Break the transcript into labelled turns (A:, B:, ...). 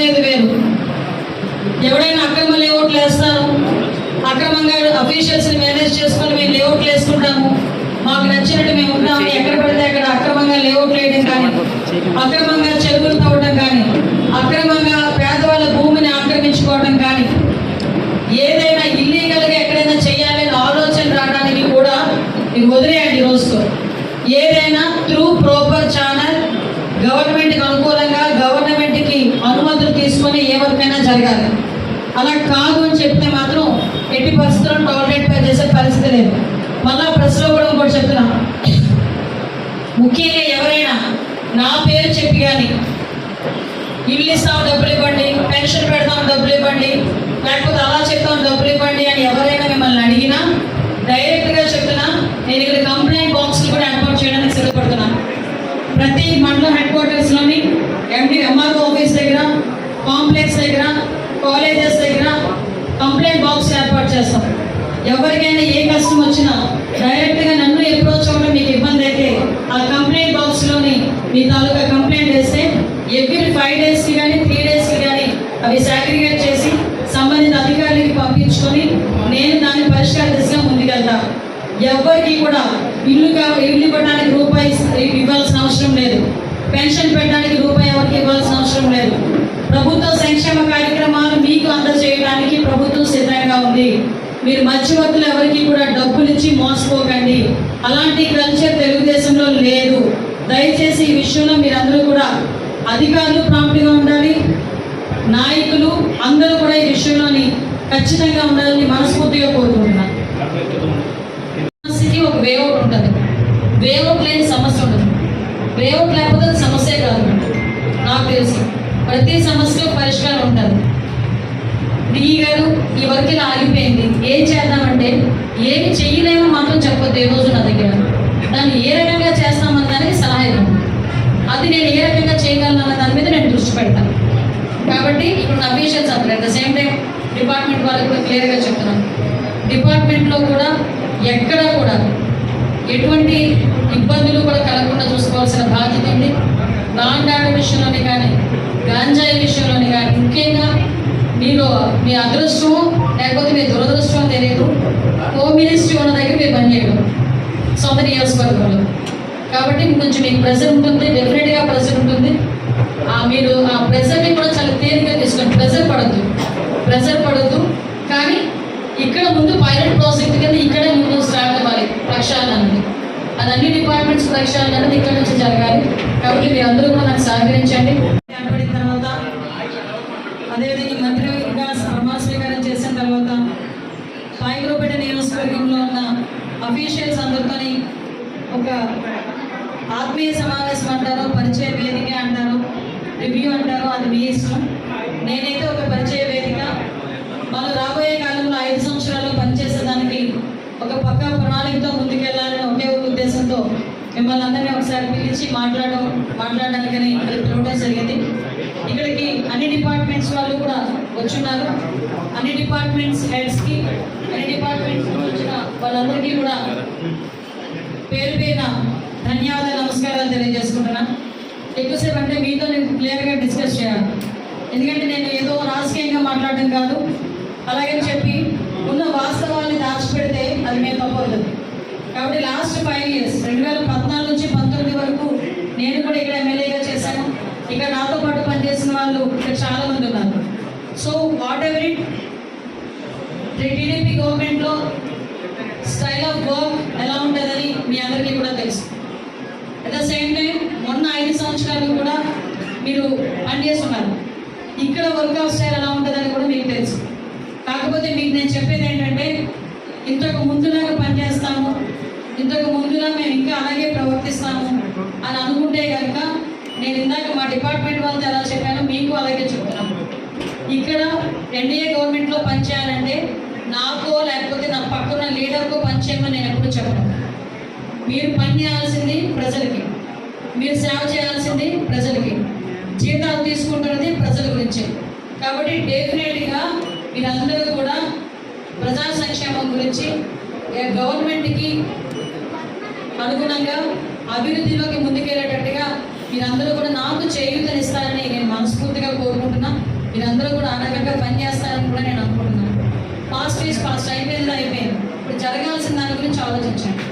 A: పోయేది వేలు ఎవడైనా అక్రమ లేఅవుట్లు వేస్తారు. అక్రమంగా అఫీషియల్స్ని మేనేజ్ చేసుకొని మేము లేఅవుట్లు వేసుకుంటాము మాకు నచ్చినట్టు మేము ఉంటాము ఎక్కడ పడితే అక్కడ అక్రమంగా లేఅవుట్లు వేయడం కానీ అక్రమంగా చెరువులు తవ్వడం కానీ అక్రమంగా పేదవాళ్ళ భూమిని ఆక్రమించుకోవడం కానీ ఏదైనా ఇల్లీగల్గా ఎక్కడైనా చేయాలని ఆలోచన రావడానికి కూడా మీరు వదిలేయండి ఈ రోజుతో ఏదైనా త్రూ ప్రాపర్ ఛానల్ గవర్నమెంట్కి అనుకూలంగా గవర్నమెంట్కి అనుమతులు తీసుకొని ఏ వరకైనా జరగాలి అలా కాదు అని చెప్తే మాత్రం ఎట్టి పరిస్థితుల్లో టాయిలెట్ పే చేసే పరిస్థితి లేదు. మళ్ళా ప్రెస్లో కూడా ఇంకోటి చెప్తున్నా. ముఖ్యంగా ఎవరైనా నా పేరు చెప్పి కానీ ఇల్లు ఇస్తాం డబ్బులు ఇవ్వండి పెన్షన్ పెడతాం డబ్బులు ఇవ్వండి లేకపోతే అలా చెప్తాం డబ్బులు ఇవ్వండి అని ఎవరైనా మిమ్మల్ని అడిగినా డైరెక్ట్గా చెప్తున్నా నేను ఇక్కడ కంప్లైంట్ బాక్స్లు కూడా ఏర్పాటు చేయడానికి సిద్ధపడుతున్నాను ప్రతి మండలం హెడ్ క్వార్టర్స్లోని ఎండి ఎంఆర్ఓ ఆఫీస్ దగ్గర కాంప్లెక్స్ దగ్గర కాలేజెస్ దగ్గర ఏర్పాటు చేస్తాం. ఎవరికైనా ఏ కష్టం వచ్చినా డైరెక్ట్గా నన్ను అప్రోచ్ అవ్వడం మీకు ఇబ్బంది అయితే ఆ కంప్లైంట్ బాక్స్లోని మీ తాలూకా కంప్లైంట్ వేస్తే ఎవ్రీ ఫైవ్ డేస్కి కానీ త్రీ డేస్కి కానీ అవి సాగ్రిగేట్ చేసి సంబంధిత అధికారులకి పంపించుకొని నేను దాన్ని పరిష్కార దిశగా ముందుకెళ్తా. ఎవరికి కూడా ఇల్లు కా- ఇల్లు ఇవ్వడానికి రూపాయి ఇవ్వాల్సిన అవసరం లేదు. పెన్షన్ పెట్టడానికి రూపాయి ఎవరికి ఇవ్వాల్సిన అవసరం లేదు. ప్రభుత్వ సంక్షేమ కార్యక్రమాలు మీరు మధ్యవర్తులు ఎవరికి కూడా డబ్బులు ఇచ్చి మోసపోకండి. అలాంటి కల్చర్ తెలుగుదేశంలో లేదు. దయచేసి ఈ విషయంలో మీరందరూ కూడా అధికారులు ప్రాంప్ట్గా ఉండాలి. నాయకులు అందరూ కూడా ఈ విషయంలోని ఖచ్చితంగా ఉండాలని మనస్ఫూర్తిగా కోరుకుంటున్నాను. సమస్యకి ఒక వేఅవుట్ ఉంటుంది. వేఅవుట్ లేని సమస్య ఉండదు. వేఅవుట్ లేకపోతే సమస్య సమస్యే కాదు. నాకు తెలుసు. ప్రతి సమస్యకు పరిష్కారం ఉంటుంది. డిఈ గారు ఈ వర్క్ ఇలా ఆగిపోయింది. ఏం చేద్దామంటే ఏమి చెయ్యలేమో మాత్రం చెప్పొద్దు ఏ రోజు నా దగ్గర. దాన్ని ఏ రకంగా చేస్తామన్న దానికి సలహా ఇవ్వండి. అది నేను ఏ రకంగా చేయగలను అన్న దాని మీద నేను దృష్టి పెడతాను కాబట్టి ఇప్పుడు అఫీషియల్స్ అప్పుడు at the same time department వాళ్ళకి కూడా క్లియర్గా చెప్తున్నాను. డిపార్ట్మెంట్లో కూడా ఎక్కడ కూడా ఎటువంటి ఇబ్బందులు కూడా కలగకుండా చూసుకోవాల్సిన బాధ్యత ఉంది. లాండ్ ఆర్డర్ విషయంలోనే కానీ గాంజాయి విషయంలోనే కానీ ముఖ్యంగా మీలో మీ అదృష్టం లేకపోతే మీ దురదృష్టం తెలియదు హోమ్ మినిస్ట్రీ ఉన్న దగ్గర మీరు పనిచేయడం సొంత నియోజకవర్గంలో. కాబట్టి కొంచెం మీకు ప్రెజర్ ఉంటుంది డెఫినెట్గా ప్రెషర్ ఉంటుంది. ఆ మీరు ఆ ప్రెజర్ని కూడా చాలా తేలిగ్గా తీసుకోండి. ప్రెజర్ పడద్దు. ప్రెషర్ పడద్దు. కానీ ఇక్కడ ముందు పైలట్ ప్రాజెక్ట్ కింద ఇక్కడే ముందు స్టార్ట్ అవ్వాలి ప్రక్షాళన అనేది అది అన్ని డిపార్ట్మెంట్స్ ప్రక్షాళన అనేది ఇక్కడ నుంచి జరగాలి. కాబట్టి మీరు అందరూ కూడా నాకు సహకరించండి. తర్వాత అదేవిధంగా ఈ మంత్రి ఇంకా ప్రమాణ స్వీకారం చేసిన తర్వాత పాయకులపేట నియోజకవర్గంలో ఉన్న అఫీషియల్స్ ఒక ఆత్మీయ సమావేశం అంటారు పరిచయ వేదిక అంటారు రివ్యూ అంటారు అది మీ ఇష్టం. నేనైతే ఒక పరిచయ వేదిక. వాళ్ళు రాబోయే కాలంలో ఐదు సంవత్సరాలు పనిచేసేదానికి ఒక పక్క ప్రణాళికతో ముందుకెళ్ళాలని ఒకే ఒక ఉద్దేశంతో మిమ్మల్ని అందరినీ ఒకసారి పిలిచి మాట్లాడడం మాట్లాడడానికని ఇక్కడ పిలవడం జరిగింది. ఇక్కడికి అన్ని డిపార్ట్మెంట్స్ వాళ్ళు కూడా వచ్చున్నారు. అన్ని డిపార్ట్మెంట్స్ హెడ్స్కి అన్ని డిపార్ట్మెంట్స్ వచ్చిన వాళ్ళందరికీ కూడా పేరు పేరున ధన్యవాదాలు నమస్కారాలు తెలియజేసుకుంటున్నా. ఎక్కువసేపు అంటే మీతో నేను క్లియర్గా డిస్కస్ చేయాలి. ఎందుకంటే నేను ఏదో రాజకీయంగా మాట్లాడడం కాదు. అలాగని చెప్పి ఉన్న వాస్తవాన్ని దాచిపెడితే అది మేము తప్పవుతుంది కాబట్టి లాస్ట్ ఫైవ్ ఇయర్స్ రెండు వేల పద్నాలుగు నుంచి పంతొమ్మిది వరకు నేను కూడా ఇక్కడ ఎమ్మెల్యేగా చేశాను. ఇక్కడ నాతో పాటు పనిచేసిన వాళ్ళు ఇక్కడ చాలా గవర్నమెంట్లో స్టైల్ ఆఫ్ వర్క్ ఎలా ఉంటుందని మీ అందరికీ కూడా తెలుసు. అట్ ద సేమ్ టైం మొన్న ఐదు సంవత్సరాలు కూడా మీరు పనిచేస్తున్నారు. ఇక్కడ వర్క్ ఆఫ్ స్టైల్ ఎలా ఉంటుందని కూడా మీకు తెలుసు. కాకపోతే మీకు నేను చెప్పేది ఏంటంటే ఇంతకు ముందులాగా పనిచేస్తాము ఇంతకు ముందులా మేము ఇంకా అలాగే ప్రవర్తిస్తాము అని అనుకుంటే కనుక నేను ఇందాక మా డిపార్ట్మెంట్ వాళ్ళతో ఎలా చెప్పానో మీకు అలాగే చెప్తున్నాను. ఇక్కడ ఎన్డీఏ గవర్నమెంట్లో పనిచేయాలంటే నాకో లేకపోతే నా పక్కన లీడర్కో పనిచేయమని నేను ఎప్పుడు చెప్పను. మీరు పని చేయాల్సింది ప్రజలకి. మీరు సేవ చేయాల్సింది ప్రజలకి. జీతాలు తీసుకుంటున్నది ప్రజల గురించి. కాబట్టి డెఫినెట్గా మీరందరూ కూడా ప్రజా సంక్షేమం గురించి గవర్నమెంట్కి అనుగుణంగా అభివృద్ధిలోకి ముందుకెళ్ళేటట్టుగా మీరందరూ కూడా నాకు చేయూతనిస్తారని నేను మనస్ఫూర్తిగా కోరుకుంటున్నా. మీరందరూ కూడా ఆ రకంగా పనిచేస్తారని కూడా నేను అనుకుంటున్నాను పాస్ట్ ఈజ్ పాస్ట్ అయిపోయింది అయిపోయింది. ఇప్పుడు జరగాల్సిన దాని గురించి ఆలోచించండి.